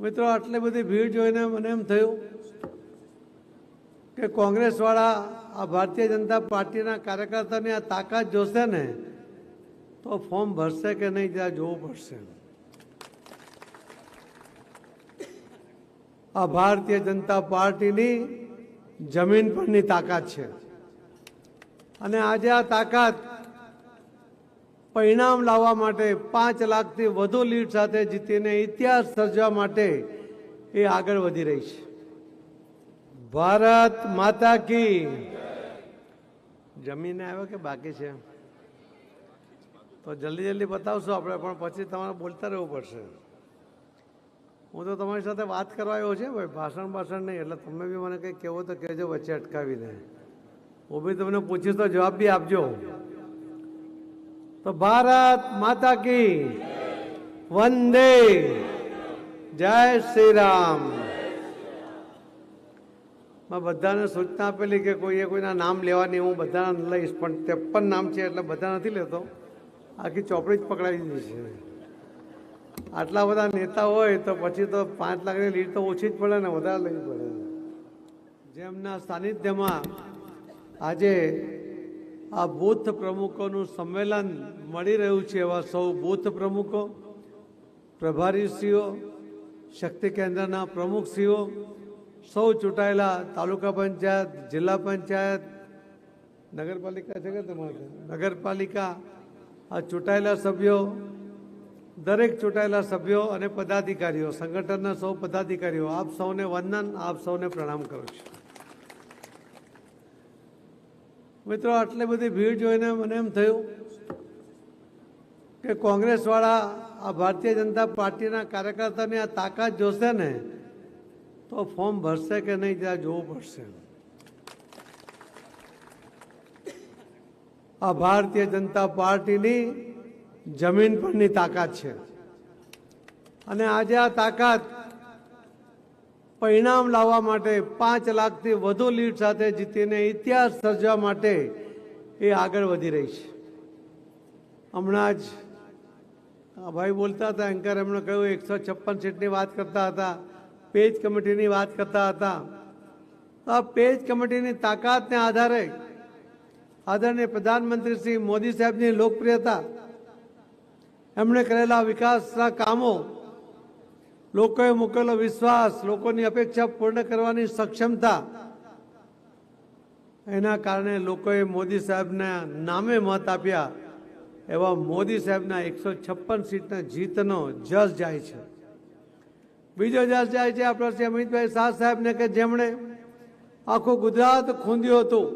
મિત્રો, આટલી બધી ભીડ જોઈને મને એમ થયું કે કોંગ્રેસવાળા આ ભારતીય જનતા પાર્ટીના કાર્યકર્તાની આ તાકાત જોશે ને, તો ફોર્મ ભરશે કે નહીં ત્યાં જોવું પડશે. આ ભારતીય જનતા પાર્ટીની જમીન પરની તાકાત છે. અને આજે આ તાકાત પરિણામ લાવવા માટે પાંચ લાખથી વધુ લીડ સાથે જીતીને ઇતિહાસ સર્જવા માટે એ આગળ વધી રહી છે. ભારત માતા કી જમીને આવ્યો કે બાકી છે? તો જલ્દી જલ્દી બતાવશો આપણે, પણ પછી તમારે બોલતા રહેવું પડશે. હું તો તમારી સાથે વાત કરવા આવ્યો છે ભાઈ, ભાષણ ભાષણ નહીં, એટલે તમે બી મને કંઈક કહેવો તો કહેજો વચ્ચે અટકાવીને. હું બી તમને પૂછીશ તો જવાબ બી આપજો. તો ભારત માતા કી, વંદે. જય શ્રી રામ મેં બધાને સૂચના આપેલી કે કોઈએ કોઈના નામ લેવાની હું બધાના લઈશ, પણ ત્રેપન નામ છે એટલે બધા નથી લેતો. આખી ચોપડી જ પકડાવી દીધી છે. આટલા બધા નેતા હોય તો પછી તો પાંચ લાખની લીડ તો ઓછી જ પડે ને વધારે લેવી પડે. જેમના સાનિધ્યમાં આજે આ બૂથ પ્રમુખોનું સંમેલન મળી રહ્યું છે એવા સૌ બૂથ પ્રમુખો, પ્રભારીશ્રીઓ, શક્તિ કેન્દ્રના પ્રમુખશ્રીઓ, સૌ ચૂંટાયેલા તાલુકા પંચાયત, જિલ્લા પંચાયત, નગરપાલિકા છે કે તમારે? નગરપાલિકા, આ ચૂંટાયેલા સભ્યો, દરેક ચૂંટાયેલા સભ્યો અને પદાધિકારીઓ, સંગઠનના સૌ પદાધિકારીઓ, આપ સૌને વંદન, આપ સૌને પ્રણામ કરું છું. મિત્રો, આટલી બધી ભીડ જોઈને મને એમ થયું કે કોંગ્રેસવાળા આ ભારતીય જનતા પાર્ટીના કાર્યકર્તાની આ તાકાત જોશે ને, તો ફોર્મ ભરશે કે નહીં ત્યાં જોવું પડશે. આ ભારતીય જનતા પાર્ટીની જમીન પરની તાકાત છે. અને આજે આ તાકાત પરિણામ લાવવા માટે પાંચ લાખથી વધુ લીડ સાથે જીતીને ઇતિહાસ સર્જવા માટે એ આગળ વધી રહી છે. હમણાં જ આ ભાઈ બોલતા હતા, એન્કર એમણે કહ્યું, એકસો છપ્પન સીટની વાત કરતા હતા, પેજ કમિટીની વાત કરતા હતા. આ પેજ કમિટીની તાકાતને આધારે આદરણીય પ્રધાનમંત્રી શ્રી મોદી સાહેબની લોકપ્રિયતા, એમણે કરેલા વિકાસના કામો લોકોએ મૂકેલો વિશ્વાસ, લોકોની અપેક્ષા પૂર્ણ કરવાની સક્ષમતા. એના કારણે લોકોએ મોદી સાહેબના નામે મત આપ્યા. એવા મોદી સાહેબના એકસો છપ્પન સીટના જીતનો જસ જાય છે. બીજો જસ જાય છે આપણા શ્રી અમિતભાઈ શાહ સાહેબને કે જેમણે આખું ગુજરાત ખૂંદ્યું હતું.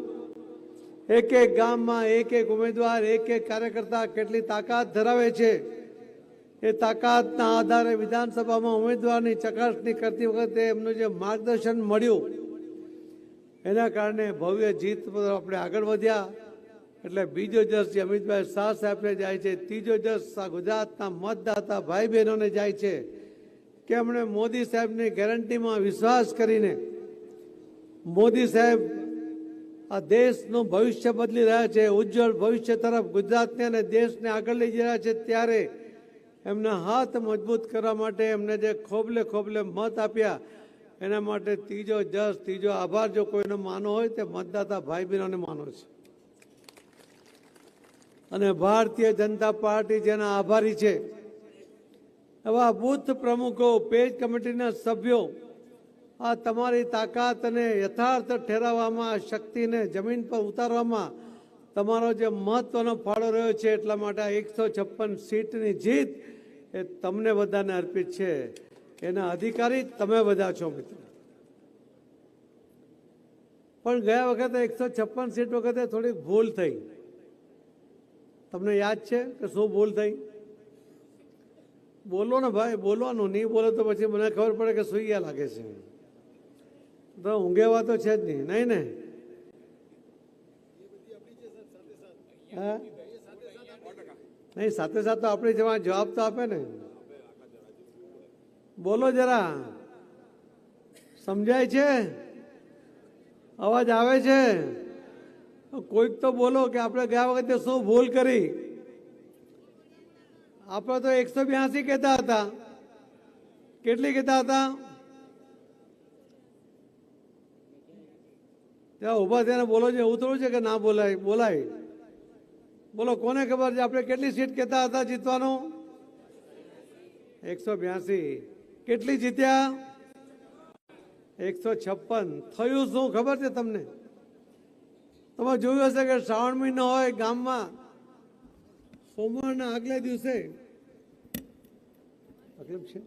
એક એક ગામમાં એક એક ઉમેદવાર, એક એક કાર્યકર્તા કેટલી તાકાત ધરાવે છે. એ તાકાતના આધારે વિધાનસભામાં ઉમેદવારની ચકાસણી કરતી વખતે એમનું જે માર્ગદર્શન મળ્યું, એના કારણે ભવ્ય જીત આપણે આગળ વધ્યા. એટલે બીજો જસ જે અમિતભાઈ શાહ સાહેબને જાય છે, ત્રીજો જસ ગુજરાતના મતદાતા ભાઈ બહેનોને જાય છે. કે એમણે મોદી સાહેબની ગેરંટીમાં વિશ્વાસ કરીને મોદી સાહેબ આ દેશનું ભવિષ્ય બદલી રહ્યા છે, ઉજ્જવળ ભવિષ્ય તરફ ગુજરાતને અને દેશને આગળ લઈ રહ્યા છે, ત્યારે એમના હાથ મજબૂત કરવા માટે એમને જે ખોબલે ખોબલે મત આપ્યા, એના માટે ત્રીજો જસ, ત્રીજો આભાર જો કોઈનો માનો હોય તે મતદાતા ભાઈ બહેનોને માનો છે. અને ભારતીય જનતા પાર્ટી જેના આભારી છે, એવા બુથ પ્રમુખો, પેજ કમિટીના સભ્યો, આ તમારી તાકાત અને યથાર્થ ઠેરાવવામાં, શક્તિને જમીન પર ઉતારવામાં તમારો જે મહત્વનો ફાળો રહ્યો છે એટલા માટે એકસો છપ્પન સીટની જીત એ તમને બધાને અર્પિત છે. એના અધિકારી તમે બધા છો મિત્રો. પણ ગયા વખતે એકસો છપ્પન સીટ વખતે થોડીક ભૂલ થઈ. તમને યાદ છે કે શું ભૂલ થઈ? બોલો ને ભાઈ, બોલવાનું, નહીં બોલો તો પછી મને ખબર પડે કે સુઈ ગયા લાગે છે. તો ઊંઘેવા તો છે જ નહીં નહીં ને? હા? નહીં, સાથે સાથે આપણે જવા જવાબ તો આપે ને. બોલો જરા. સમજાય છે? અવાજ આવે છે? કોઈક તો બોલો કે આપણે ગયા વખતે શું ભૂલ કરી? આપણે તો એકસો બ્યાસી કહેતા હતા. કેટલી કહેતા હતા? ત્યાં ઊભા થઈને બોલો છે એવું થોડું છે કે ના બોલાય? બોલાય. બોલો, કોને ખબર છે? આપણે કેટલી સીટ કહેતા હતા જીતવાનું? એકસો બ્યાસી. કેટલી જીત્યા? એકસો છપ્પન. થયું શું? ખબર છે તમને? તમે જોયું હશે કે શ્રાવણ મહિનો હોય ગામમાં. સોમવારના આગલા દિવસે. તકલીફ છે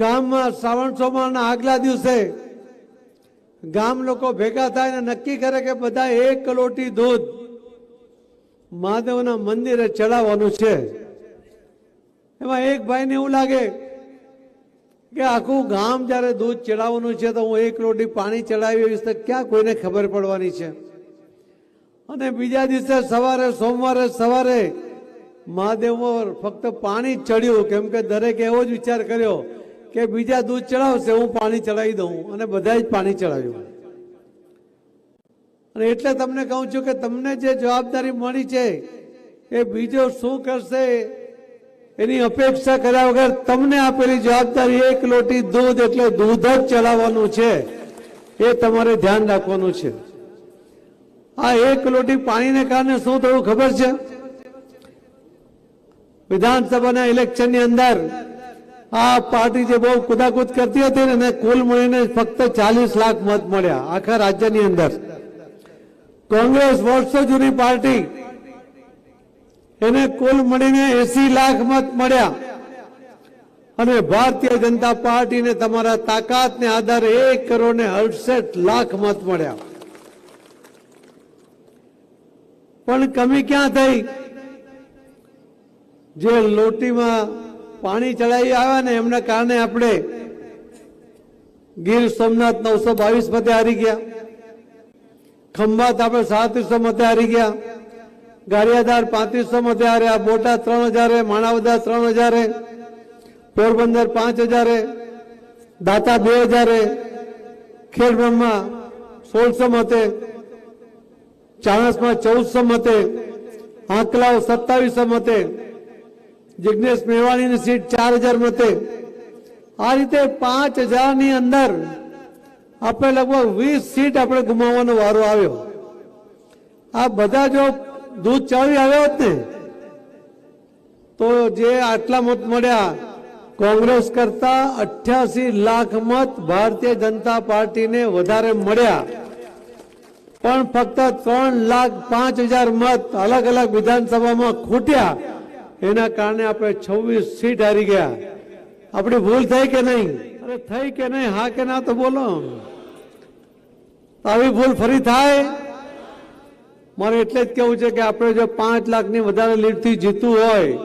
ગામમાં શ્રાવણ સોમવારના આગલા દિવસે ગામ લોકો ભેગા થાય ને નક્કી કરે કે બધા એક કલોટી દૂધ મહાદેવના મંદિરે ચડાવવાનું છે. એમાં એક ભાઈને એવું લાગે કે આખું ગામ જ્યારે દૂધ ચડાવવાનું છે તો હું એક લોટી પાણી ચડાવી આવીશ તો ક્યાં કોઈને ખબર પડવાની છે? અને બીજા દિવસે સવારે, સોમવારે, સવારે મહાદેવ ફક્ત પાણી ચડ્યું, કેમ કે દરેકે એવો જ વિચાર કર્યો કે બીજા દૂધ ચડાવશે, હું પાણી ચડાવી દઉં. અને બધાએ જ પાણી ચડાવ્યું. અને એટલે તમને કહું છું કે તમને જે જવાબદારી મળી છે એ બીજો શું કરશે, એની અપેક્ષા કર્યા વગર તમને આપેલી જવાબદારી એક લોટી દૂધ એટલે દૂધ જ ચલાવવાનું છે, એ તમારે ધ્યાન રાખવાનું છે. આ એક લોટી પાણીને કારણે શું થયું ખબર છે? વિધાનસભાના ઇલેક્શનની અંદર આ પાર્ટી જે બહુ કુદાકુદ કરતી હતી ને, એને કુલ મળીને ફક્ત ચાલીસ લાખ મત મળ્યા આખા રાજ્યની અંદર. કોંગ્રેસ વર્ષો જૂની પાર્ટી. એને કુલ મળીને એસી લાખ મત મળ્યા. અને ભારતીય જનતા પાર્ટીને તમારા તાકાતને આધારે એક કરોડ ને અડસઠ લાખ મત મળ્યા. પણ કમી ક્યાં થઈ? જે લોટીમાં પાણી ચડાવી આવ્યા ને એમના કારણે આપણે ગીર સોમનાથ નવસો બાવીસ મતે હારી ગયા. ખંભાત આપણે સાડત્રીસો મતે હારી ગયા. ગારિયાધાર પાંત્રીસો મતે હાર્યા બોટાદ ત્રણ હજારે, માણાવદા ત્રણ હજારે, પોરબંદર પાંચ હજારે, દાતા બે હજારે, ખેડબ્રહ્મા સોળસો મતે, ચાણસમાં ચૌદસો મતે આંકલાઓ સત્તાવીસો મતે જિજ્ઞેશ મેવાણીની સીટ ચાર હજાર મતે. આ રીતે પાંચ હજારની અંદર આપણે લગભગ વીસ સીટ આપણે ગુમાવવાનો વારો આવ્યો. આ બધા જો દૂધ ચાવી આવ્યો હોત ને, તો જે આટલા મત મળ્યા, કોંગ્રેસ કરતા અઠ્યાસી લાખ મત ભારતીય જનતા પાર્ટીને વધારે મળ્યા. પણ ફક્ત ત્રણ લાખ પાંચ હજાર મત અલગ અલગ વિધાનસભામાં ખૂટ્યા. એના કારણે આપણે છવ્વીસ સીટ હારી ગયા. આપણી ભૂલ થઈ કે નહીં? અરે થઈ કે નહીં? હા કે ના તો બોલો. આવી ભૂલ ફરી થાય? મારે એટલે જ કેવું છે કે આપણે જો પાંચ લાખની વધારે લીડથી જીતવું હોય